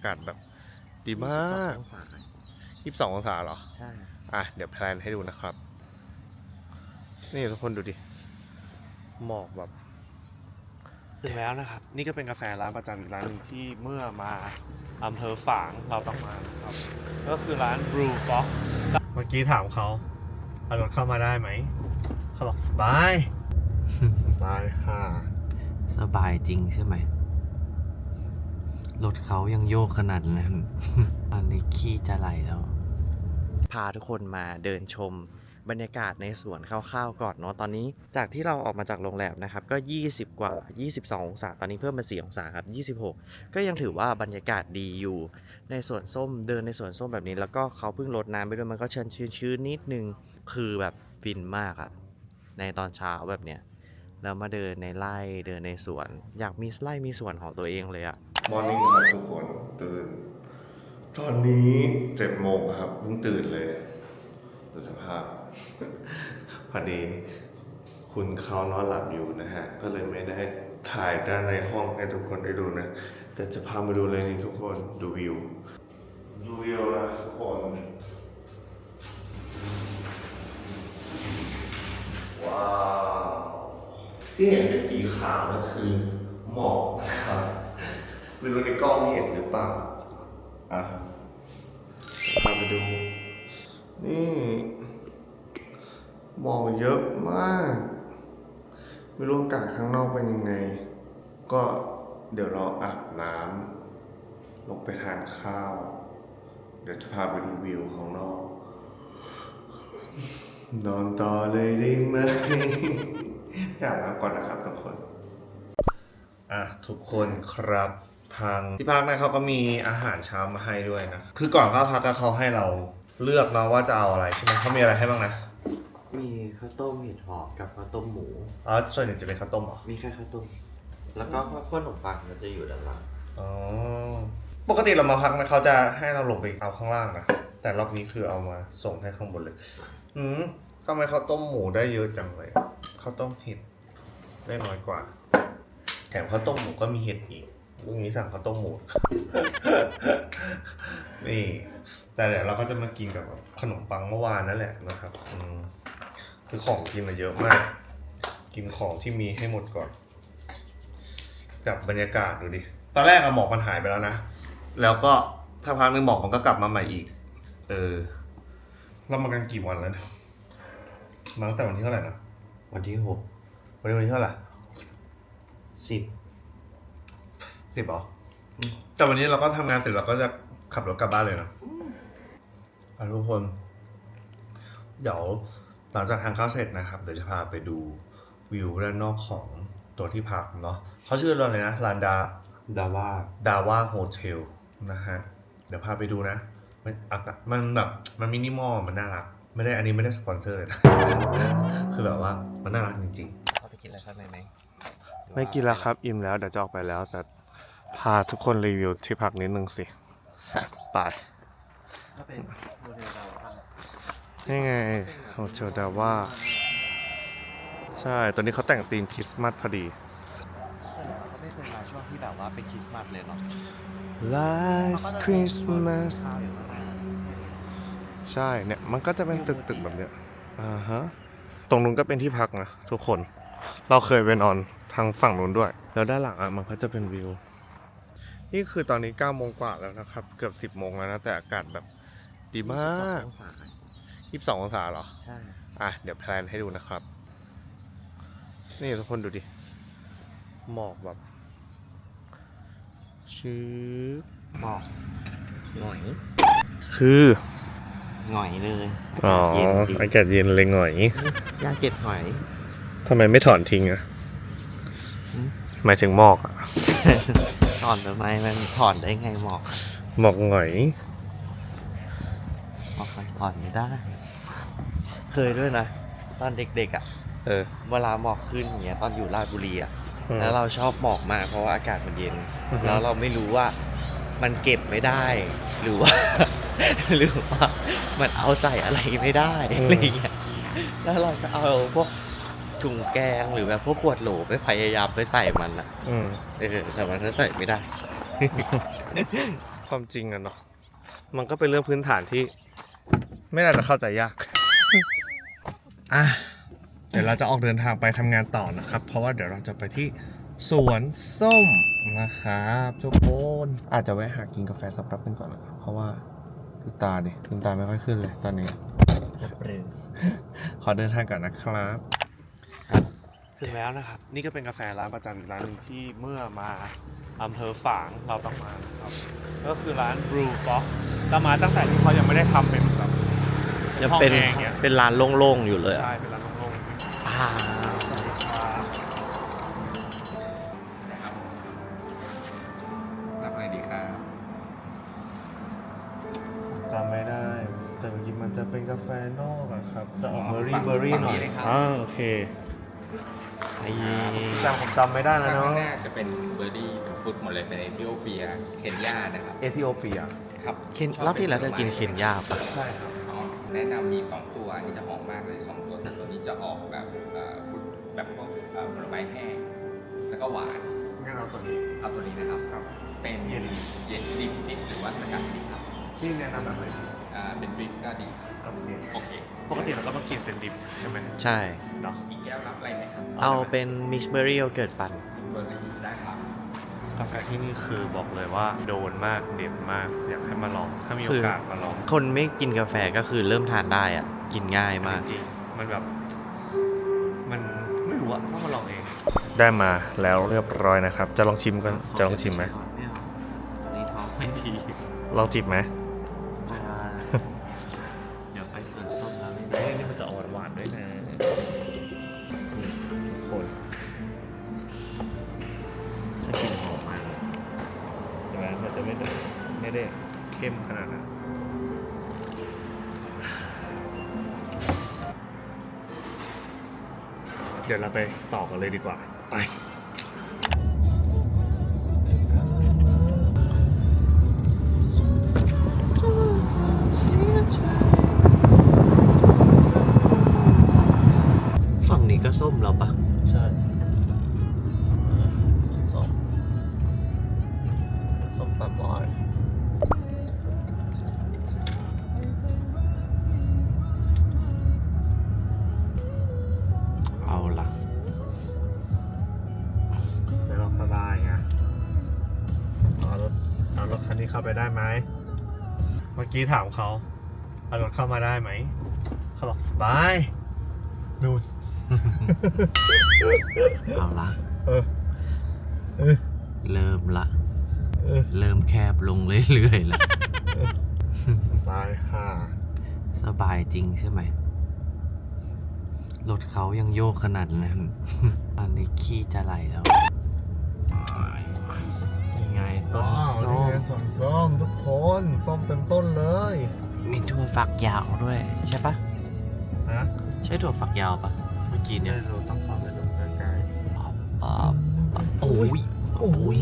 อากาศแบบดีมากองศา22องศาเหรอ ใช่ อะ เดี๋ยวแพลนให้ดูนะครับ นี่ทุกคนดูดิ หมอกแบบ ถึงแล้วนะครับ นี่ก็เป็นกาแฟร้านประจำอีกร้านหนึ่งที่เมื่อมาอำเภอฝางเราต้องมาครับ ก็คือร้าน Brew Fox เมื่อกี้ถามเขาเอารถเข้ามาได้ไหม เขาบอกสบาย สบายค่ะ สบายจริงใช่ไหม รถเขายังโยกขนาดนั้นตอนนี้ขี้จะไหลแล้ว พาทุกคนมาเดินชมบรรยากาศในสวนคร่าวๆก่อนเนาะตอนนี้จากที่เราออกมาจากโรงแรมนะครับ ก็ 20 กว่า 22 องศา ตอนนี้เพิ่มมา4องศาครับ 26 ก็ยังถือว่าบรรยากาศดีอยู่ ในสวนส้มเดินในสวนส้มแบบนี้ แล้วก็เขาเพิ่งลดน้ำไปด้วยมันก็ชื้นชื้นๆนิดนึง คือแบบฟินมากอะในตอนเช้าแบบเนี้ย แล้วมาเดินในไร่เดินในสวน อยากมีไร่มีสวนของตัวเองเลยอะมอร์นิ่งครับทุกคนตื่น ตอนนี้เจ็ดโมงครับเพิ่งตื่นเลยดูสภาพ พอดีคุณเขานอนหลับอยู่นะฮะ ก็เลยไม่ได้ถ่ายด้านในห้องให้ทุกคนได้ดูนะ แต่จะพามาดูเลยนี่ทุกคนดูวิว ดูวิวนะทุกคนว้าว ที่เห็นเป็นสีขาวนั่นคือหมอกครับไม่รู้ในกล้องเห็นหรือเปล่าอะพาไปดู นี่หมอกเยอะมาก ไม่รู้อากาศข้างนอกเป็นยังไง ก็เดี๋ยวเราอาบน้ำลงไปทานข้าว เดี๋ยวจะพาไปดูวิวข้างนอก นอนต่อเลยได้ไหม อยากน้ำก่อนนะครับทุกคน อะทุกคนครับทางที่พักนะเขาก็มีอาหารเช้ามาให้ด้วยนะ คือก่อนเข้าพักก็เขาให้เราเลือกเนาะว่าจะเอาอะไรใช่ไหมเขามีอะไรให้บ้างนะ มีข้าวต้มเห็ดหอมกับข้าวต้มหมู อ๋อ ส่วนใหญ่จะเป็นข้าวต้มเหรอ มีแค่ข้าวต้ม แล้วก็ข้าวขนมปังมันจะอยู่ด้านล่าง อ๋อ ปกติเรามาพักนะเขาจะให้เราลงไปเอาข้างล่างนะ แต่รอบนี้คือเอามาส่งให้ข้างบนเลย อืม ทำไมข้าวต้มหมูได้เยอะจังเลยข้าวต้มเห็ดได้น้อยกว่า แถมข้าวต้มหมูก็มีเห็ดอีกลุงนี้สั่งข้าวต้มหมู นี่ แต่เดี๋ยวเราก็จะมากินกับขนมปังเมื่อวานนั่นแหละนะครับอืมคือของกินอะเยอะมาก กินของที่มีให้หมดก่อน กับบรรยากาศดูดิ ตอนแรกอะหมอกมันหายไปแล้วนะ แล้วก็สักพักนึงหมอกมันก็กลับมาใหม่อีก เออ เรามากันกี่วันแล้วเนี่ย มาตั้งแต่วันที่เท่าไหร่นะวันที่หกวันนี้วันที่เท่าไหร่สิบสิบเหรออืมแต่วันนี้เราก็ทำงานเสร็จเราก็จะขับรถกลับบ้านเลยนะอะทุกคน เดี๋ยวหลังจากทานข้าวเสร็จนะครับ เดี๋ยวจะพาไปดูวิวด้านนอกของตัวที่พักเนาะเขาชื่ออะไรนะลานดา ดาว่าดาว่าโฮเทลนะฮะ เดี๋ยวพาไปดูนะ มันอากาศมันแบบ มันมินิมอล มันน่ารัก ไม่ได้อันนี้ไม่ได้สปอนเซอร์เลยนะ คือแบบว่ามันน่ารักจริงเข้าไปกินอะไรข้างในไหมๆไม่กินแล้วครับ อิ่มแล้วเดี๋ยวจะออกไปแล้ว แต่พาทุกคนรีวิวที่พักนิดนึงสิ ไป ถ้าเป็นโมเดลดาว่านี่ไงโฮเทลดาว่า ใช่ ตอนนี้เขาแต่งธีมคริสต์มาสพอดีก็ไม่เคยมาช่วงที่แบบว่าเป็นคริสต์มาสเลยเนาะ Last Christmas ข้าวอยู่ข้าง ในใช่เนี่ยมันก็จะเป็นตึกตึกๆแบบเนี้ยอ่าฮะตรงนู้นก็เป็นที่พักนะทุกคน เราเคยไปนอนทางฝั่งนู้นด้วย แล้วด้านหลังอะมันก็จะเป็นวิว นี่คือตอนนี้9โมงกว่าแล้วนะครับ เกือบ 10โมงแล้วนะ แต่อากาศแบบดีมากองศา22องศาเหรอ ใช่ อะ เดี๋ยวแพลนให้ดูนะครับ นี่ทุกคนดูดิ หมอกแบบชื้อหมอกหงอย คือ หงอยเลยอ๋อเย็นดีอากาศเย็นเลยหน่อยอยากเก็บหอย ทำไมไม่ถอนทิ้งอะอืม หมายถึงหมอกอะถอนทำไมมันถอนได้ไงหมอกหมอกหน่อยหมอกมันถอนไม่ได้ เคยด้วยนะ ตอนเด็กๆอะ เออเวลาหมอกขึ้นอย่างเงี้ยตอนอยู่ราชบุรีอะ อืม แล้วเราชอบหมอกมากเพราะว่าอากาศมันเย็น อือฮึ แล้วเราไม่รู้ว่ามันเก็บไม่ได้ หรือว่า หรือว่า มันเอาใส่อะไรไม่ได้อะไรเงี้ยแล้วเราก็เอาพวกถุงแกงหรือแบบพวกขวดโหลไปพยายามไปใส่มันอะอืมเออแต่มันก็ใส่ไม่ได้ ความจริงอะเนาะมันก็เป็นเรื่องพื้นฐานที่ ไม่น่าจะเข้าใจยากอะเดี๋ยวเราจะออกเดินทางไปทำงานต่อนะครับ เพราะว่าเดี๋ยวเราจะไปที่สวนส้มนะครับทุกคนอาจจะแวะหากินกาแฟสักแป๊บนึงก่อนนะครับเพราะว่า ดูตาดิดูตาไม่ค่อยขึ้นเลยตอนนี้เร็วขอเดินทางก่อนนะครับ ถึงแล้วนะครับ นี่ก็เป็นกาแฟร้านประจำอีกร้านหนึ่งที่เมื่อมาอำเภอฝางเราต้องมานะครับ ก็คือร้าน Brew Fox เรามาตั้งแต่ที่เขายังไม่ได้ทำเป็นแบบยังเป็นห้องแอร์อย่างเงี้ย เป็นลานโล่งๆอยู่เลยอะใช่เป็นร้านโล่งๆอ่า สวัสดีครับนะครับ แต่เมื่อกี้มันจะเป็นกาแฟนอกอะครับ จะออกอ๋เบออร์รี่ฝั่งเบอร์รี่ฝั่งหน่อยนี้เลยครับอ่าโอเคไอ้แต่ผมจำไม่ได้แล้วข้างเนาะหน้าจะเป็นเบอร์รี่เป็นฟรุตหมดเลยเป็นเอธิโอเปีย เคนยานะครับเอธิโอเปีย ครับเคนรอบที่แล้วเธอกินเคนยาปะใช่ครับ อ๋อแนะนำมี2ตัวอันนี้จะหอมมากเลย2ตัวแต่ตัวนี้จะออกแบบเอ่อฟรุตแบบพวกเอ่อผลไม้แห้งแล้วก็หวานงั้นเอาตัวนี้ เอาตัวนี้นะครับ ครับ เป็นเย็น เย็นดิบดิบหรือว่าสกัดดิบครับ พี่แนะนำแบบไหน อ่าเป็นดริปก็ดีโอเคโอเคปกติเราก็ต้องกินเป็นดิบใช่ไหมใช่ เนาะอีกแก้วรับอะไรไหมครับเอาเป็นมิกซ์เบอร์รี่โยเกิร์ตปั่นเบอร์รี่ได้ครับกาแฟที่นี่คือบอกเลยว่าโดนมากเด็ดมากอยากให้มาลองถ้ามีโอคือกาสมาลองคนไม่กินกาแฟก็คือเริ่มทานได้อะ กินง่ายมากจริงๆมันแบบ มันไม่รู้อะต้องมาลองเอง ได้มาแล้วเรียบร้อยนะครับ จะลองชิมกันจะลองชิมไหมไม่เอาตอนนี้ท้องไม่ดีลองจิบไหม ต่อกันเลยดีกว่า ไป กี้ถามเขาเอารถเข้ามาได้ไหม เขาบอกสบายนู่น เอาละ เออ เออ เริ่มละ เออ เริ่มแคบลงเรื่อยๆแล้วสบายค่ะ สบายจริงใช่ไหม รถเขายังโยกขนาดนั้นตอนนี้ขี้จะไหลแล้วยังไงต้นว้าวส้นี่มไง สวนส้มทุกคนส้มเต็มต้นเลยมีถั่วฝักยาวด้วยใช่ปะฮะใช่ถั่วฝักยาวปะเมื่อกี้เนี่ยไม่รู้ต้องเข้าไปดูใกล้ป๊อบป๊อบป๊อบโอ้ยๆโอ้ย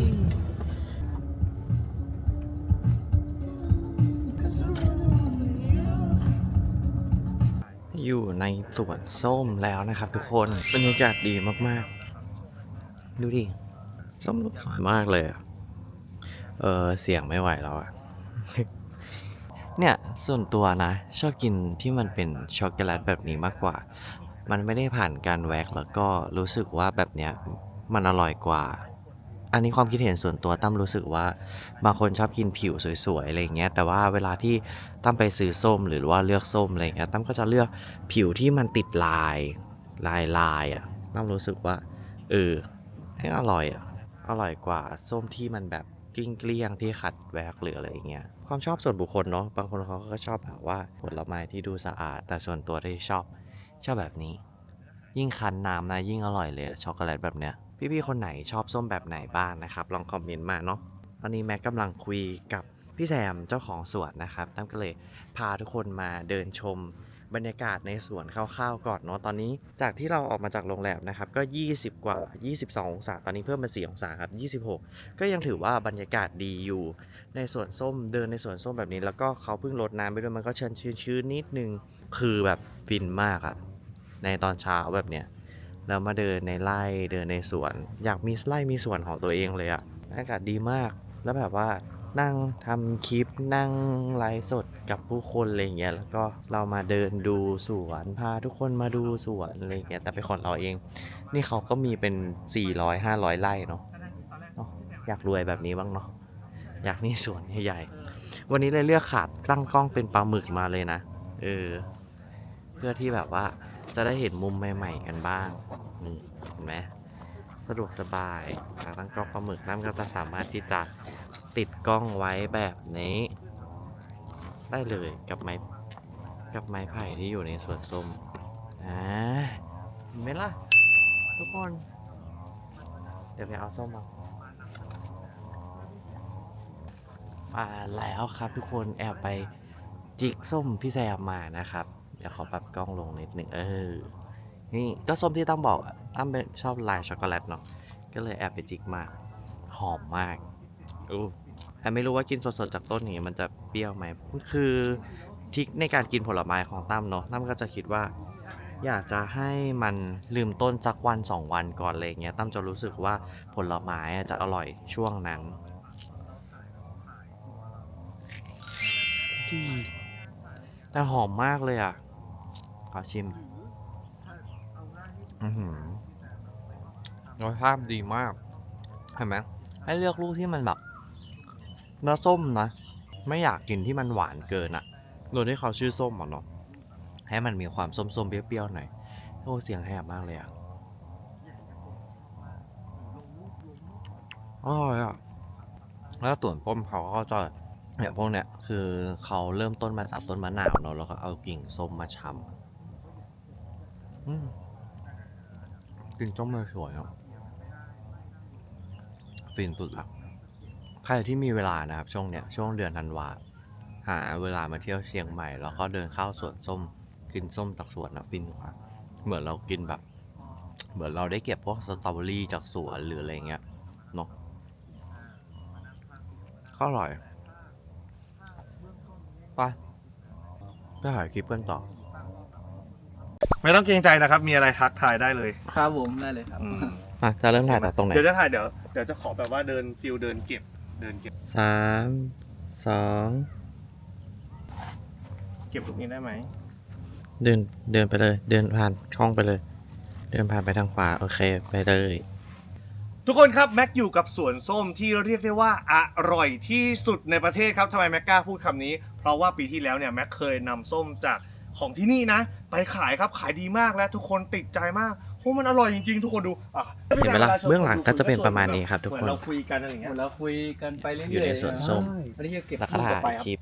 อยู่ในสวนส้มแล้วนะครับทุกคนบรรยากาศดีมากๆ ดูดิ ส้มลูกสวยมากเลยอะ เออเสียงไม่ไหวแล้วอะเนี่ยส่วนตัวนะ ชอบกินที่มันเป็นช็อกโกแลตแบบนี้มากกว่า มันไม่ได้ผ่านการแวกแล้วก็รู้สึกว่าแบบเนี้ยมันอร่อยกว่า อันนี้ความคิดเห็นส่วนตัวตั้มรู้สึกว่าบางคนชอบกินผิวสวยๆอะไรอย่างเงี้ยแต่ว่าเวลาที่ตั้มไปซื้อส้มหรือว่าเลือกส้มอะไรอย่างเงี้ยตั้มก็จะเลือกผิวที่มันติดลายลายลายอะตั้มรู้สึกว่าเออให้อร่อยอะอร่อยกว่าส้มที่มันแบบ กิ่งเกลี้ยงที่ขัดแวกหรืออะไรอย่างเงี้ยความชอบส่วนบุคคลเนาะบางคนเขาก็ชอบแบบว่าผลไม้ที่ดูสะอาด แต่ส่วนตัวที่ชอบชอบแบบนี้ ยิ่งคั้นน้ำนะยิ่งอร่อยเลยช็อกโกแลตแบบเนี้ยพี่ๆคนไหนชอบส้มแบบไหนบ้างนะครับ ลองคอมเมนต์มาเนาะตอนนี้แม็กกำลังคุยกับพี่แซมเจ้าของสวนนะครับตั้มก็เลยพาทุกคนมาเดินชม บรรยากาศในสวนคร่าวๆก่อนเนาะตอนนี้ จากที่เราออกมาจากโรงแรมนะครับก็ 20 กว่า 22 องศา ตอนนี้เพิ่มมา4องศาครับ 26 ก็ยังถือว่าบรรยากาศดีอยู่ ในสวนส้มเดินในสวนส้มแบบนี้ แล้วก็เขาเพิ่งรดน้ำไปด้วยมันก็ชื้นชื้นๆนิดนึงคือแบบฟินมากอะในตอนเช้าแบบเนี้ยแล้วมาเดินในไร่เดินในสวน อยากมีไร่มีสวนของตัวเองเลยอะอากาศดีมากแล้วแบบว่า นั่งทำคลิปนั่งไลฟ์สดกับผู้คนอะไรอย่างเงี้ยแล้วก็เรามาเดินดูสวนพาทุกคนมาดูสวนอะไรอย่างเงี้ยแต่เป็นของเราเอง นี่เขาก็มีเป็น 400 500 ไร่เนาะเนาะอยากรวยแบบนี้บ้างเนาะอยากมีสวนใหญ่ๆวันนี้เลยเลือกขาดตั้งกล้องเป็นปลาหมึกมาเลยนะเออเพื่อที่แบบว่าจะได้เห็นมุมใหม่ ๆ กันบ้างนี่เห็นไหมสะดวกสบายขาตั้งกล้องปลาหมึกนั่นก็จะสามารถที่จะ ติดกล้องไว้แบบนี้ ได้เลยกับไม้กับไม้ไผ่ที่อยู่ในสวนส้มอ่าเห็นไหมล่ะ ทุกคน เดี๋ยวไปเอาส้มมามาแล้วครับทุกคนแอบไปจิกส้มพี่แซมมานะครับ เดี๋ยวขอปรับกล้องลงนิดหนึ่งเออ นี่ก็ส้มที่ตั้มบอกตั้มชอบลายช็อกโกแลตเนาะก็เลยแอบไปจิกมา หอมมากอู้ แต่ไม่รู้ว่ากินสดๆจากต้นอย่างนี้มันจะเปรี้ยวไหมคือทิกในการกินผลไม้ของตั้มเนาะตั้มก็จะคิดว่า อยากจะให้มันลืมต้นสักวันสองวันก่อนอะไรเงี้ยตั้มจะรู้สึกว่าผลไม้อะจะอร่อยช่วงนั้นดีแต่หอมมากเลยอะ ขอชิม อือหือรสชาติดีมาก เห็นไหมให้เลือกลูกที่มันแบบ เนื้อส้มนะ ไม่อยากกินที่มันหวานเกินอะโดยที่เขาชื่อส้มอะเนาะให้มันมีความส้มๆเปรี้ยวๆหน่อยโอ้เสียงแหบมากเลยอะอร่อยอะแล้วส่วนต้นเขาก็จะเนี่ยพวกเนี้ยคือเขาเริ่มต้นมาจากต้นมะนาวเนาะแล้วก็เอากิ่งส้มมาชำกิ่งส้มมันสวยอะฟินสุดละ ใครที่มีเวลานะครับช่วงเนี้ยช่วงเดือนธันวาหาเวลามาเที่ยวเชียงใหม่ แล้วก็เดินเข้าสวนส้มกินส้มจากสวนนะฟินกว่าเหมือนเรากินแบบ เหมือนเราได้เก็บพวกสตรอเบอรี่จากสวนหรืออะไรเงี้ยเนาะก็อร่อยไปไปหาคลิปกันต่อ ไม่ต้องเกรงใจนะครับ มีอะไรทักทายได้เลยครับผมได้เลยครับอืมอะจะเริ่มถ่ายจากตรงไหน เดี๋ยวจะถ่ายเดี๋ยวเดี๋ยวจะขอแบบว่าเดินฟิลเดินเก็บ เดินเก็บสามสองเก็บตรงนี้ได้ไหมเดินเดินไปเลย เดินผ่านช่องไปเลย เดินผ่านไปทางขวาโอเคไปเลย ทุกคนครับแม็กอยู่กับสวนส้มที่เรียกได้ว่าอร่อยที่สุดในประเทศครับทำไมแม็กกล้าพูดคำนี้ เพราะว่าปีที่แล้วเนี่ยแม็กเคยนำส้มจากของที่นี่นะ ไปขายครับขายดีมากและทุกคนติดใจมาก โอ้มันอร่อยจริงๆ ทุกคนดูอะเห็นไหมล่ะเบื้องหลังก็จะเป็นประมาณนี้ครับทุกคนเหมือนเราคุยกันอะไรอย่างหเงี้มยดแล้วคุยกันไปเรื่อยๆอยู่ในสวนส้ม อันนี้จะเก็บแล้วก็รุ่นถ่าต่อไปยครับคลิป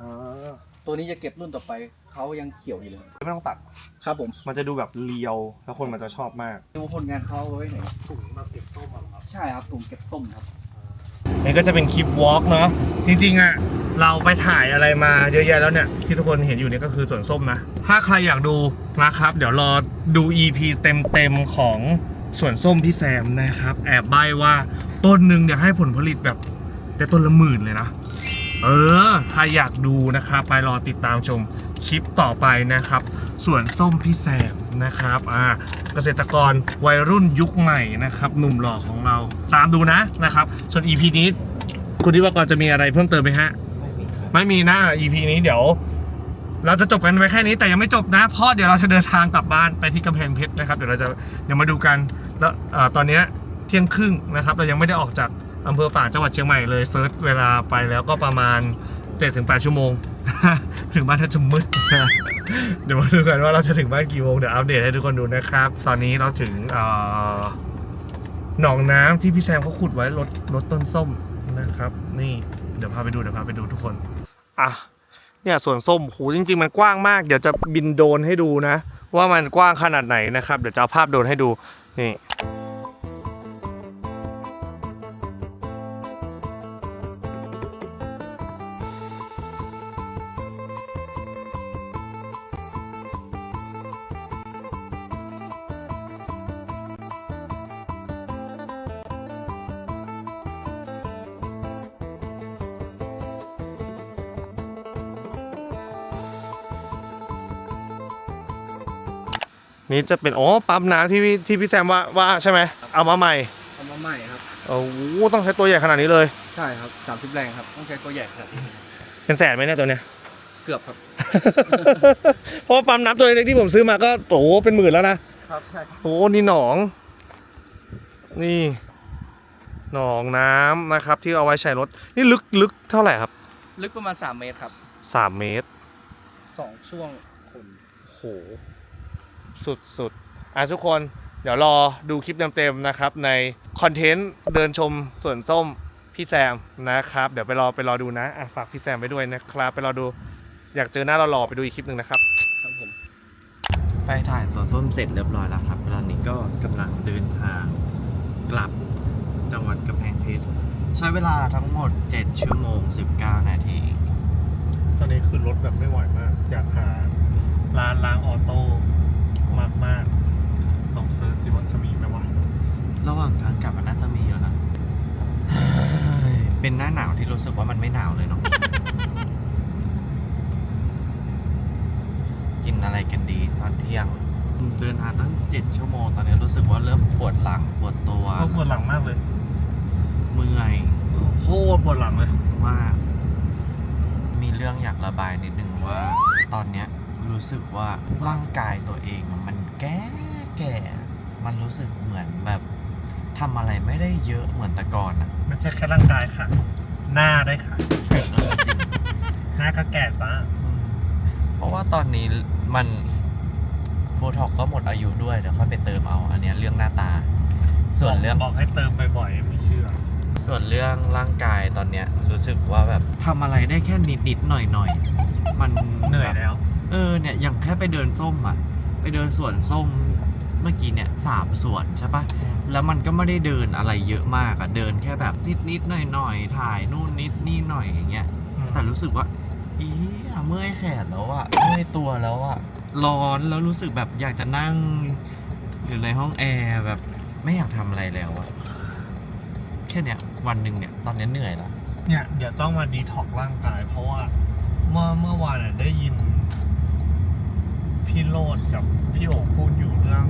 อ่าตัวนี้จะเก็บรุ่นต่อไปเขายังเขียวอยู่เลย ไม่ต้องตัด ครับผมมันจะดูแบบเรียว แล้วคนมันจะชอบมากดูผลงานเขาเอาไว้ไหนถุงแบบเก็บส้มครับ ใช่ครับถุงเก็บส้มครับ นี่ก็จะเป็นคลิปวอล์กเนาะ จริงๆอะ เราไปถ่ายอะไรมาเยอะแยะแล้วเนี่ย ที่ทุกคนเห็นอยู่เนี่ยก็คือสวนส้มนะ ถ้าใครอยากดูนะครับ เดี๋ยวรอดู EP เต็มๆของสวนส้มพี่แซมนะครับ แอบใบว่าต้นหนึ่งเนี่ยให้ผลผลิตแบบได้ต้นละหมื่นเลยนะ เออ ถ้าอยากดูนะครับไปรอติดตามชมคลิปต่อไปนะครับสวนส้มพี่แซมนะครับอ่าเกษตรกรวัยรุ่นยุคใหม่นะครับ หนุ่มหล่อของเราตามดูนะนะครับ ส่วน EP นี้คุณทิวากรจะมีอะไรเพิ่มเติมไหมฮะ ไม่มีนะ EP นี้เดี๋ยว เราจะจบกันไว้แค่นี้แต่ยังไม่จบนะเพราะเดี๋ยวเราจะเดินทางกลับบ้านไปที่กำแพงเพชรนะครับเดี๋ยวเราจะเดี๋ยวมาดูกันแล้วอตอนนี้เที่ยงครึ่งนะครับ เรายังไม่ได้ออกจากอำเภอฝางจังหวัดเชียงใหม่เลยเซิร์ชเวลาไปแล้วก็ประมาณ 7-8 ชั่วโมง ถึงบ้านถ้าจะมืดเดี๋ยวมาดูกันว่าเราจะถึงบ้านกี่โมงเดี๋ยวอัปเดตให้ทุกคนดูนะครับ ตอนนี้เราถึงหนองน้ำที่พี่แซมเขาขุดไว้ลดลดต้นส้มนะครับ นี่เดี๋ยวพาไปดูเดี๋ยวพาไปดูทุกคน อะเนี่ยสวนส้มโหจริง ๆ มันกว้างมาก เดี๋ยวจะบินโดรนให้ดูนะ ว่ามันกว้างขนาดไหนนะครับ เดี๋ยวจะเอาภาพโดรนให้ดูนี่ นี่จะเป็นอ๋อปั๊มน้ำที่พี่ที่พี่แซมว่าว่าใช่ไหมเอามาใหม่เอามาใหม่ครับโอ้โหต้องใช้ตัวใหญ่ขนาดนี้เลย ใช่ครับสามสิบแรงครับต้องใช้ตัวใหญ่ครับเป็นแสนไหมเนี่ยตัวเนี้ยเกือบครับ เพราะว่าปั๊มน้ำตัวเล็กที่ผมซื้อมาก็โอ้โหเป็นหมื่นแล้วนะครับใช่โอ้โหนี่หนอง นี่ หนองน้ำนะครับ ที่เอาไว้ใช้รถ นี่ลึกลึกเท่าไหร่ครับลึกประมาณสามเมตรครับสามเมตร สองช่วงคนโห สุดสุดอะทุกคนเดี๋ยวรอดูคลิปเต็มๆนะครับ ในคอนเทนต์เดินชมสวนส้มพี่แซมนะครับ เดี๋ยวไปรอไปรอดูนะอะฝากพี่แซมไปด้วยนะครับ ไปรอดูอยากเจอหน้าเรารอไปดูอีกคลิปหนึ่งนะครับครับผมไปถ่ายสวนส้มเสร็จเรียบร้อยแล้วครับตอนนี้ก็กำลังเดินทางกลับจังหวัดกำแพงเพชรใช้เวลาทั้งหมด 7 ชั่วโมง 19 นาที ตอนนี้คือรถแบบไม่ไหวมาก อยากหาร้านล้างออโต้ มากมากๆลองเซิร์ชสิว่าจะมีไหมวะระหว่างทางกลับมันน่าจะมีอยู่นะเป็นหน้าหนาวที่รู้สึกว่ามันไม่หนาวเลยเนาะกินอะไรกันดีตอนเที่ยง เดินทางตั้ง7ชั่วโมง ตอนนี้รู้สึกว่าเริ่มปวดหลังปวดตัวก็ปวดหลังมากเลยเมื่อยโคตรปวดหลังเลยว่า มีเรื่องอยากระบายนิดนึงว่า ตอนเนี้ย รู้สึกว่าร่างกายตัวเองมันแก่แก่ มันรู้สึกเหมือนแบบทำอะไรไม่ได้เยอะเหมือนแต่ก่อนอะไม่ใช่แค่ร่างกายค่ะ หน้าได้ค่ะ หน้าก็แก่จ้าอืมเพราะว่าตอนนี้มันโบท็อกก็หมดอายุด้วยเดี๋ยวค่อยไปเติมเอา อันเนี้ยเรื่องหน้าตา ส่วนเรื่องบอกให้เติมบ่อยๆไม่เชื่อ ส่วนเรื่องร่างกายตอนเนี้ยรู้สึกว่าแบบทำอะไรได้แค่นิดนิดๆหน่อยหน่อยๆมันเหนื่อยแล้ว เออเนี่ยอย่างแค่ไปเดินส้มอะ ไปเดินสวนส้มเมื่อกี้เนี่ยสามสวนใช่ปะแล้วมันก็ไม่ได้เดินอะไรเยอะมากอะเดินแค่แบบนิดนิดๆหน่อยหน่อยๆถ่ายนู่นนิดนี่หน่อยอย่างเงี้ย แต่รู้สึกว่าอีเมื่อยแขนแล้วอะเมื่อยตัวแล้วอะร้อนแล้วรู้สึกแบบอยากจะนั่ง อยู่ในห้องแอร์แบบไม่อยากทำอะไรแล้วอะแค่เนี้ยวันหนึ่งเนี่ยตอนนี้เหนื่อยแล้วเนี่ยเดี๋ยวต้องมาดีท็อกร่างกายเพราะว่าเมื่อเมื่อวานน่ะได้ยิน พี่โรดกับพี่โอพูดอยู่เรื่อง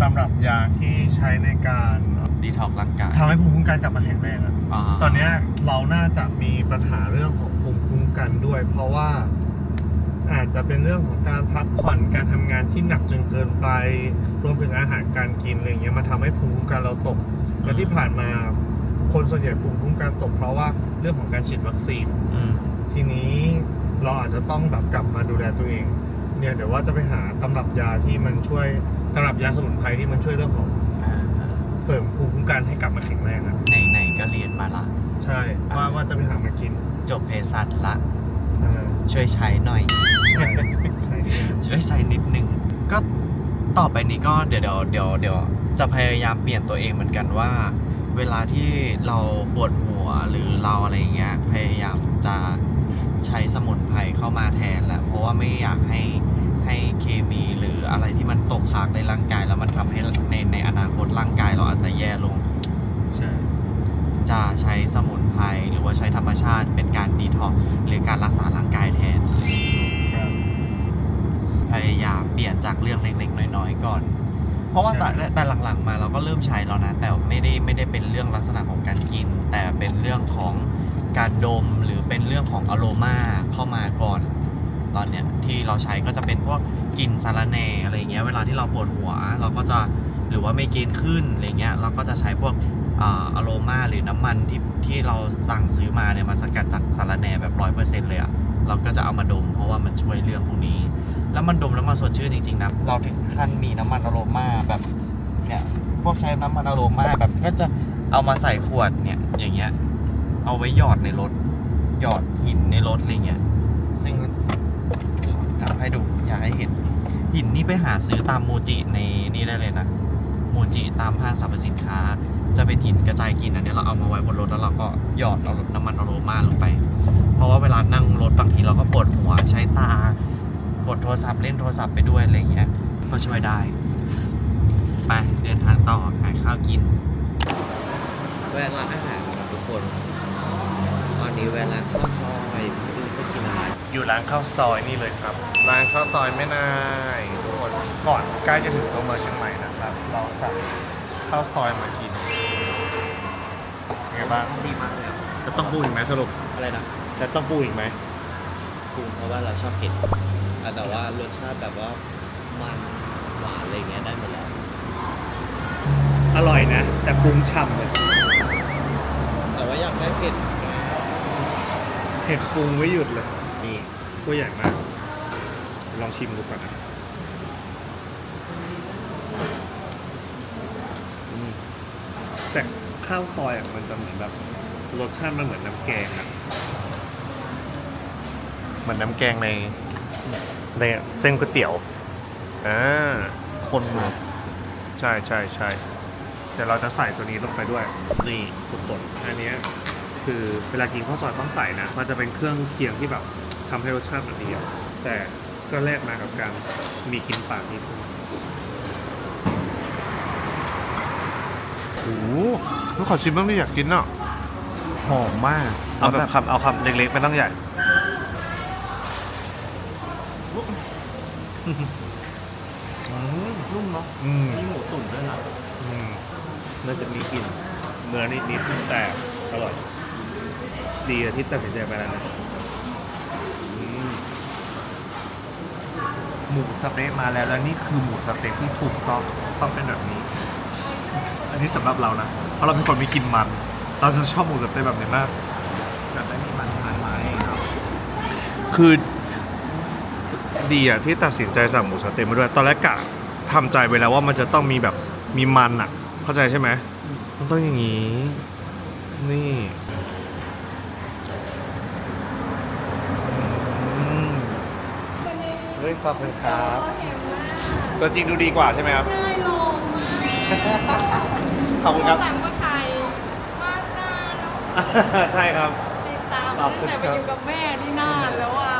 ตำรับยาที่ใช้ในการดีท็อกร่างกายทำให้ภูมิคุ้มกันกลับมาแข็งแรงอะาตอนเนี้ยเราน่าจะมีปัญหาเรื่องของภูมิคุ้มกันด้วย เพราะว่าอาจจะเป็นเรื่องของการพักผ่อนการทำงานที่หนักจนเกินไป รวมถึงอาหารการกินอะไรเงี้ยมันทำให้ภูมิคุ้มกันเราตกและที่ผ่านมาคนส่วนใหญ่ภูมิคุ้มกันตกเพราะว่าเรื่องของการฉีดวัคซีน อืมทีนี้เราอาจจะต้องแบบกลับมาดูแลตัวเอง เนี่ยเดี๋ยวว่าจะไปหาตำรับยาที่มันช่วยตำรับยาสมุนไพรที่มันช่วยเรื่องของอ่าเสริมภูมิคุ้มกันให้กลับมาแข็งแรงอะไหนๆก็เรียนมาละ ใช่ว่าว่าจะไปหามากินจบเภสัชละอ่าช่วยใช้หน่อย ใช่ใช่ช่วยใช้นิดนึง ก็ต่อไปนี้ก็เดี๋ยวเดี๋ยวเดี๋ยวเดี๋ยวจะพยายามเปลี่ยนตัวเองเหมือนกันว่า เวลาที่เราปวดหัวหรือเราอะไรอย่างเงี้ยพยายามจะใช้สมุนไพรเข้ามาแทนแหละเพราะว่าไม่อยากให้ ให้เคมีหรืออะไรที่มันตกค้างในร่างกาย แล้วมันทำให้ในในอนาคตร่างกายเราอาจจะแย่ลง ใช่ จะใช้สมุนไพรหรือว่าใช้ธรรมชาติเป็นการดีท็อกซ์หรือการรักษาร่างกายแทนครับพยายามเปลี่ยนจากเรื่องเล็กๆน้อยๆก่อน เพราะว่าแต่แต่หลังๆมาเราก็เริ่มใช้แล้วนะ แต่ไม่ได้ไม่ได้เป็นเรื่องลักษณะของการกิน แต่เป็นเรื่องของการดมหรือเป็นเรื่องของอโรมาเข้ามาก่อน ตอนเนี้ยที่เราใช้ก็จะเป็นพวกกลิ่นสาระแหน่อะไรเงี้ยเวลาที่เราปวดหัว เราก็จะหรือว่าไม่กณฑ์ขึ้นอะไรเงี้ยเราก็จะใช้พวกอ่าโรมาหรือน้ำมันที่ที่เราสั่งซื้อมาเนี่ยมาสกัดจากสาระแหน่แบบร้อยเปอร์เซ็นต์เลยอะเราก็จะเอามาดมเพราะว่ามันช่วยเรื่องพวกนี้ แล้วมันดมแล้วมันสดชื่นจริงๆนะเราถึงขั้นมีน้ำมันอโรมาแบบเนี่ยพวกใช้น้ำมันอโรมาแบบก็จะเอามาใส่ขวดเนี่ยอย่างเงี้ยเอาไว้หยอดในรถหยอดหินในรถอะไรเงี้ยซึ่ง ทำให้ดูอยากให้เห็น หินนี่ไปหาซื้อตามโมจิในนี่ได้เลยนะ โมจิตามห้างสรรพสินค้า จะเป็นหินกระจายกินอันนี้เราเอามาไว้บนรถแล้วเราก็หยอดเอาน้ำมันอโรมาลงไป เพราะว่าเวลานั่งรถบางทีเราก็ปวดหัวใช้ตากดโทรศัพท์เล่นโทรศัพท์ไปด้วยอะไรอย่างเงี้ยก็ช่วยได้ ไปเดินทางต่อหาข้าวกินแวะร้านอาหารครับทุกคน ตอนนี้แวะร้านข้าวซอย อะไรอยู่ร้านข้าวซอยนี่เลยครับ ร้านข้าวซอยแม่นายทุกคนก่อนใกล้จะถึงตัวเมืองเชียงใหม่นะครับ เราสั่งข้าวซอยมากินยังไงบ้างดีมากเลยอะจะต้องปรุงอีกไหมสรุปอะไรนะจะต้องปรุงอีกไหมปรุงเพราะว่าเราชอบเผ็ดอะแต่ว่ารสชาติแบบว่ามันหวานอะไรเงี้ยได้หมดแล้วอร่อยนะ แต่ปรุงฉ่ำเลยแต่ว่าอยากได้เผ็ดเห็ดปรุงไม่หยุดเลย นี่ตัวใหญ่มาก ลองชิมดูก่อนนะอืมแต่ข้าวซอยอะมันจะเหมือนแบบรสชาติมันเหมือนน้ำแกงอะเหมือนน้ำแกงในในเส้นก๋วยเตี๋ยวอ่าคนมาใช่ใช่ใช่เดี๋ยวเราจะใส่ตัวนี้ลงไปด้วยนี่ทุกคนอันเนี้ยคือเวลากินข้าวซอยต้องใส่นะ มันจะเป็นเครื่องเคียงที่แบบ ทำให้รสชาติมันดีอะแต่ก็แลกมากับการมีกินปากนิดนึงโอ้โหขอชิมบ้างดิอยากกินอะหอมมากเอาแบบคำเอาคำเล็กๆไม่ต้องใหญ่นุ่มเนาะอืมมีหมูตุ๋นด้วยนะอืมน่าจะมีกลิ่นเนื้อนิดๆแต่อร่อย ดีอะที่ตัดสินใจไปแล้วนะอืม หมูสะเต๊ะมาแล้วแล้วนี่คือหมูสะเต๊ะที่ถูกต้องต้องเป็นแบบนี้ อันนี้สำหรับเรานะเพราะเราเป็นคนไม่กินมัน เราจะชอบหมูสะเต๊ะแบบนี้มากแบบไม่มีมันทานไหมคือดีอะที่ตัดสินใจสั่งหมูสะเต๊ะมาด้วย ตอนแรกกะทำใจไปแล้วว่ามันจะต้องมีแบบมีมันอะเข้าใจใช่ไหมมันต้องอย่างนี้ นี่อืมเฮ้ย ขอบคุณครับตัวจริงดูดีกว่าใช่ไหมครับใช่ลงขอบคุณครับสั่งว่าใครมากหน้าเนาะใช่ครับ ติดตามขอบคุณตั้งแต่ครับไปอยู่กับแม่ที่น่านแล้วอะ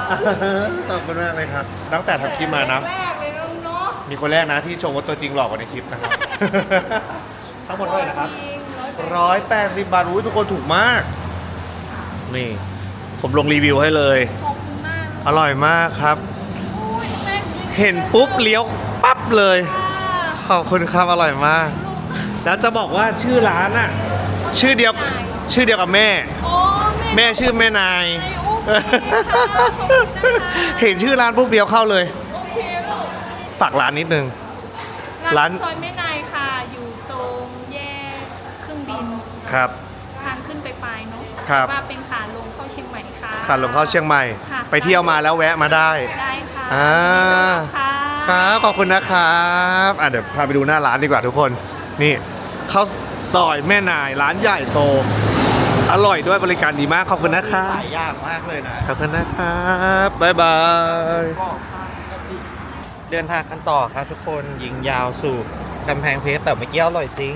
ขอบคุณมากเลยครับ ตั้งแต่ทำคลิปมานะ แรกเลยลุงเนาะมีคนแรกนะที่ชมว่าตัวจริงหลอกกว่าในคลิปนะครับ ทั้งหมดเท่าไหร่นะครับจงร้อยแปดสิบบาทอุ้ยทุกคนถูกมาก นี่ ผมลงรีวิวให้เลย ขอบคุณมาก อร่อยมากครับโอ้ยแม่กิน เห็นปุ๊บเลี้ยวปั๊บเลยค่ะขอบคุณครับอร่อยมาก แล้วจะบอกว่าชื่อร้านอะชื่อเดียวชื่อเดียวกับแม่ โอ้แม่ชื่อแม่นายในอุ๊บค่ะขอบคุณนะคะเห็นชื่อร้านปุ๊บเดียวเข้าเลย โอเคลูก ฝากร้านนิดนึง ร้าร้านนซอยแม่นายค่ะ อยู่ตรงแยกเครื่องบินครับ ทางขึ้นไปปลายเนาะครับ ว่าเป็นขาลงเข้าเชียงใหม่ค่ะ ขาลงเข้าเชียงใหม่ ค่ะ ไปเที่ยวมาแล้วแวะมาได้ ได้ค่ะ อ่าค่ะครับขอบคุณนะครับอะเดี๋ยวพาไปดูหน้าร้านดีกว่าทุกคน นี่ข้าวซอยแม่นายร้านใหญ่โต อร่อยด้วยบริการดีมากขอบคุณนะครับขายยากมากเลยนะขอบคุณนะครับบ๊ายบายเดินทางกันต่อครับทุกคนยิงยาวสู่กำแพงเพชรแต่เมื่อกี้อร่อยจริง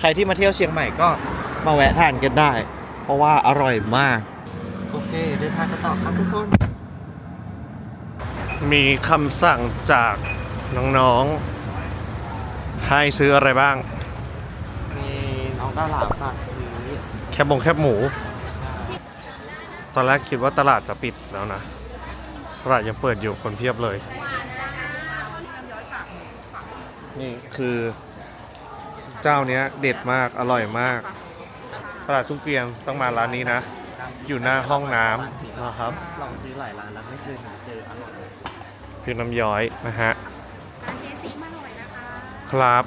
ใครที่มาเที่ยวเชียงใหม่ก็มาแวะทานกันได้ เพราะว่าอร่อยมาก โอเคเดินทางกันต่อครับทุกคน มีคำสั่งจากน้องๆ ให้ซื้ออะไรบ้าง มีน้องตาหลาฝากซื้อแคบบงแคบหมู ตอนแรกคิดว่าตลาดจะปิดแล้วนะ ตลาดยังเปิดอยู่คนเพียบเลย นี่คือเจ้าเนี้ยเด็ดมากอร่อยมาก ตลาดทุกเกรียงต้องมาร้านนี้นะ อยู่หน้าห้องน้ำนะครับ ลองซื้อหลายร้านแล้วไม่เคยหา เจออร่อยคือน้ำย้อยนะฮะครับ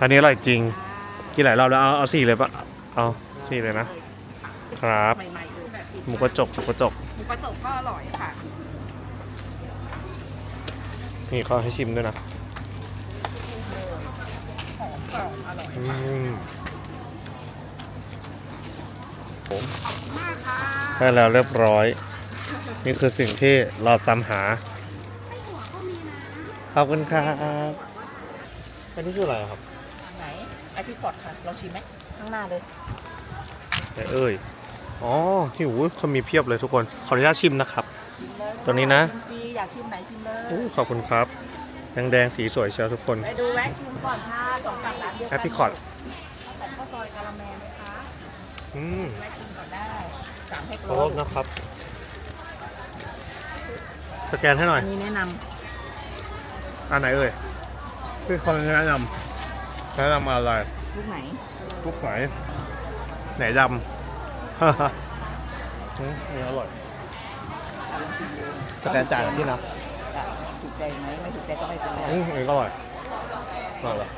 อันนี้อร่อยจริงกินหลายรอบแล้วเอาเอาสี่เลยปะเอาสี่เลยนะครับใหม่ๆดูแบบหมูกระจกหมูกระจกหมูกระจกก็อร่อยค่ะนี่เขาให้ชิมด้วยนะหอมกรอบอร่อยอืมผมได้แล้วเรียบร้อย นี่คือสิ่งที่เราตามหาข อบคุณครับอันนี้คืออะไรครับไหนไอพี่กอดค่ะลองชิมไหมข้างหน้าเลยไหนเอ่ยอ๋อที่หูเขามีเพียบเลยทุกคนขออนุญาตชิมนะครับ ตัวนี้นะ ชิมฟรีอยากชิมไหนชิมเลยอู้ขอบคุณครับแดงๆสีสวยเชียวทุกคน ไปดูแวะชิมก่อนค่ะสองฝั่งร้านเดียวแอกัปพลิคอร์ดแต่ข้าวซอยกะละแมไหมคะอืมแวะชิมก่อนได้สามแพ็คขอโลโทษนะครับ สแกนให้หน่อยอันนี้แนะน อันไหนเอ่ยพี่คนแนะนำแนะนำอะไรำลูกไหนลูกไหนไหนดอืมอันนี้อร่อยแต่จ่ายกับพี่นะถูกใจไหมไม่ถูกใจก็ไม่เป็นไรอืมอันนี้ก็อร่อยอร่อยเหรอ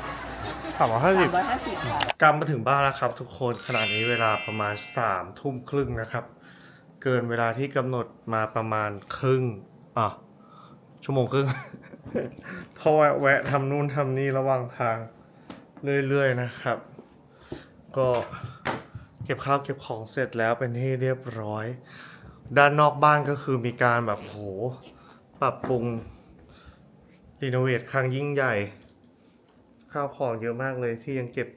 สามร้อยห้าสิบร้อยห้าสิบค่ะกลับมาถึงบ้านแล้วครับทุกคนขณะนี้เวลาประมาณสามทุ่มครึ่งนะครับ เกินเวลาที่กำหนดมาประมาณครึ่งอะชั่วโมงครึ่งเพราะว่าแวะทำนู่นทำนี่ระหว่างทางเรื่อยๆนะครับ ก็เก็บข้าวเก็บของเสร็จแล้วเป็นที่เรียบร้อย ด้านนอกบ้านก็คือมีการแบบโหปรับปรุงรีโนเวทครั้งยิ่งใหญ่ ข้าวของเยอะมากเลยที่ยังเก็บ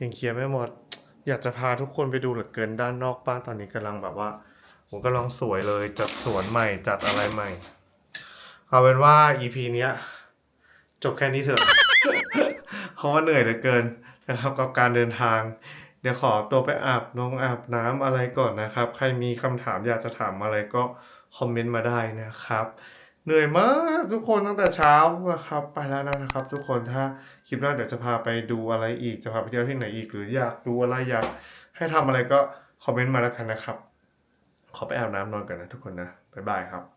ยังเคลียร์ไม่หมด อยากจะพาทุกคนไปดูเหลือเกินด้านนอกบ้านตอนนี้กำลังแบบว่าผมกำลังสวยเลยจัดสวนใหม่จัดอะไรใหม่ เอาเป็นว่า EP เนี้ย จบแค่นี้เถอะ เพราะว่าเหนื่อยเหลือเกินนะครับ กับการเดินทาง เดี๋ยวขอตัวไปอาบน้องอาบน้ำอะไรก่อนนะครับ ใครมีคำถามอยากจะถามอะไรก็คอมเมนต์มาได้นะครับ เหนื่อยมากทุกคนตั้งแต่เช้านะครับ ไปแล้วนะครับ ทุกคนถ้าคลิปหน้าเดี๋ยวจะพาไปดูอะไรอีกจะพาไปเที่ยวที่ไหนอีก หรืออยากดูอะไรอยากให้ทำอะไรก็คอมเมนต์มาแล้วกันนะครับ ขอไปอาบน้ำนอนกันนะทุกคนนะบ๊ายบายครับ